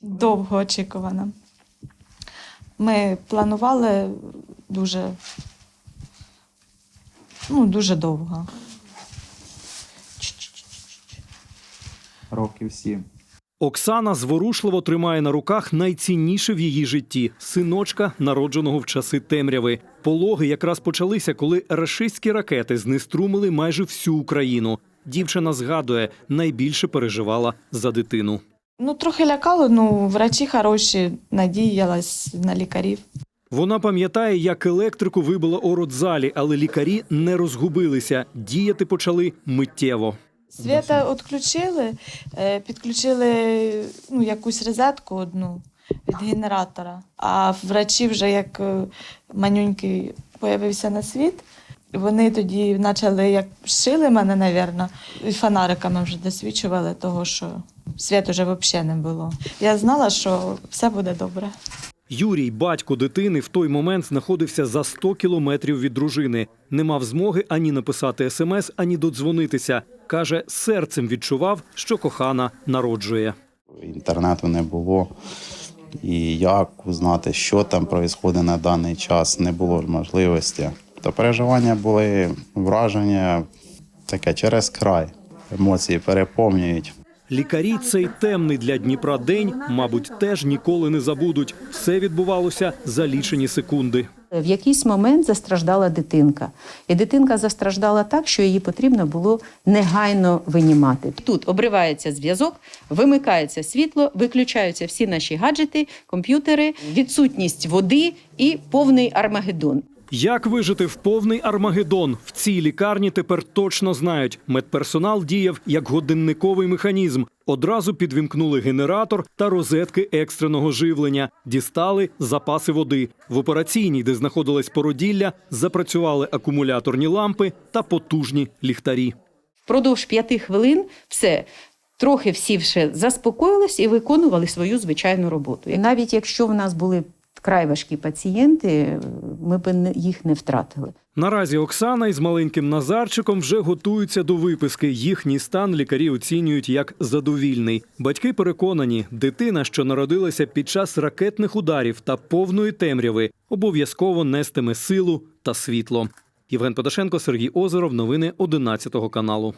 довго очікувана. Ми планували дуже, ну, дуже довго. Років сім. Оксана зворушливо тримає на руках найцінніше в її житті синочка, народженого в часи темряви. Пологи якраз почалися, коли рашистські ракети знеструмили майже всю Україну. Дівчина згадує, найбільше переживала за дитину. Ну, трохи лякало, ну, врачі хороші, надіялась на лікарів. Вона пам'ятає, як електрику вибило у родзалі, але лікарі не розгубилися. Діяти почали миттєво. Свята відключили, е, підключили ну, якусь розетку одну від генератора. А врачі вже як е, манюнький появився на світ, вони тоді почали, як шили мене, напевно, і фонариками вже досвідчували того, що світу вже взагалі не було. Я знала, що все буде добре. Юрій, батько дитини, в той момент знаходився за 100 кілометрів від дружини. Не мав змоги ані написати смс, ані додзвонитися. Каже, серцем відчував, що кохана народжує. Інтернету не було. І як узнати, що там відбувається на даний час, не було можливості. То переживання були, враження таке через край. Емоції переповнюють. Лікарі цей темний для Дніпра день, мабуть, теж ніколи не забудуть. Все відбувалося за лічені секунди. В якийсь момент застраждала дитинка, і дитинка застраждала так, що її потрібно було негайно винімати. Тут обривається зв'язок, вимикається світло, виключаються всі наші гаджети, комп'ютери, відсутність води і повний армагеддон. Як вижити в повний Армагеддон? В цій лікарні тепер точно знають. Медперсонал діяв як годинниковий механізм. Одразу підвімкнули генератор та розетки екстреного живлення, дістали запаси води. В операційній, де знаходилась породілля, запрацювали акумуляторні лампи та потужні ліхтарі. Впродовж п'яти хвилин все. Трохи всі вже заспокоїлись і виконували свою звичайну роботу. І навіть якщо в нас були вкрай важкі пацієнти, ми б їх не втратили. Наразі Оксана із маленьким Назарчиком вже готуються до виписки. Їхній стан лікарі оцінюють як задовільний. Батьки переконані, дитина, що народилася під час ракетних ударів та повної темряви, обов'язково нестиме силу та світло. Євген Подашенко, Сергій Озеров. Новини 11 каналу.